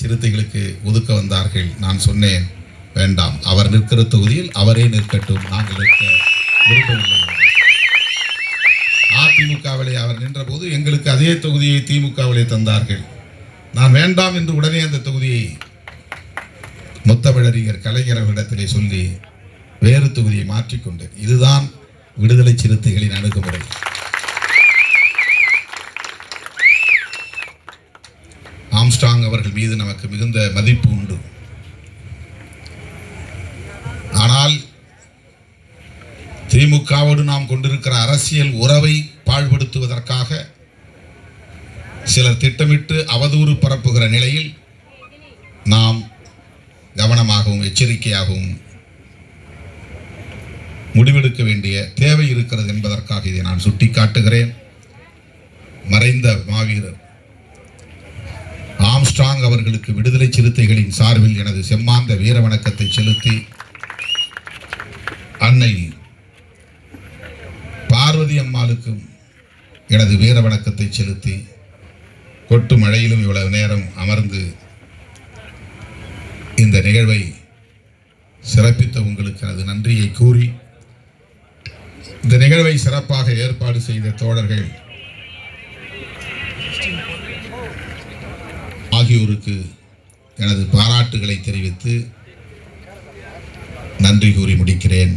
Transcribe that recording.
சிறுத்தைகளுக்கு ஒதுக்க வந்தார்கள். நான் சொன்னேன் வேண்டாம் அவர் நிற்கிற தொகுதியில் அவரே நிற்கட்டும். நாங்கள் நிற்க விரும்பவில்லை. அதிமுகவிலே அவர் நின்றபோது எங்களுக்கு அதே தொகுதியை திமுகவிலே தந்தார்கள். நான் வேண்டாம் என்று உடனே அந்த தொகுதியை முத்தமிழறிஞர் கலைஞர் அவர்களிடத்திலே சொல்லி வேறு தொகுதியை மாற்றிக்கொண்டேன் இதுதான் விடுதலை சிறுத்தைகளின் அணுகுமுறை. ஆம்ஸ்டாங் அவர்கள் மீது நமக்கு மிகுந்த மதிப்பு உண்டு. ஆனால் திமுகவோடு நாம் கொண்டிருக்கிற அரசியல் உறவை பாழ்படுத்துவதற்காக சிலர் திட்டமிட்டு அவதூறு பரப்புகிற நிலையில் நாம் கவனமாகவும் எச்சரிக்கையாகவும் முடிவெடுக்க வேண்டிய தேவை இருக்கிறது என்பதற்காக இதை நான் சுட்டிக்காட்டுகிறேன். மறைந்த மாவீரர் ஸ்ட்ராங் அவர்களுக்கு விடுதலை சிறுத்தைகளின் சார்பில் எனது செம்மாந்த வீர வணக்கத்தை செலுத்தி அன்னை பார்வதி அம்மாளுக்கும் எனது வீர வணக்கத்தை செலுத்தி கொட்டு மழையிலும் இவ்வளவு நேரம் அமர்ந்து இந்த நிகழ்வை சிறப்பித்த உங்களுக்கு எனது நன்றியை கூறி இந்த நிகழ்வை சிறப்பாக ஏற்பாடு செய்த தோழர்கள் ஆகியோருக்கு எனது பாராட்டுகளை தெரிவித்து நன்றி கூறி முடிக்கிறேன்.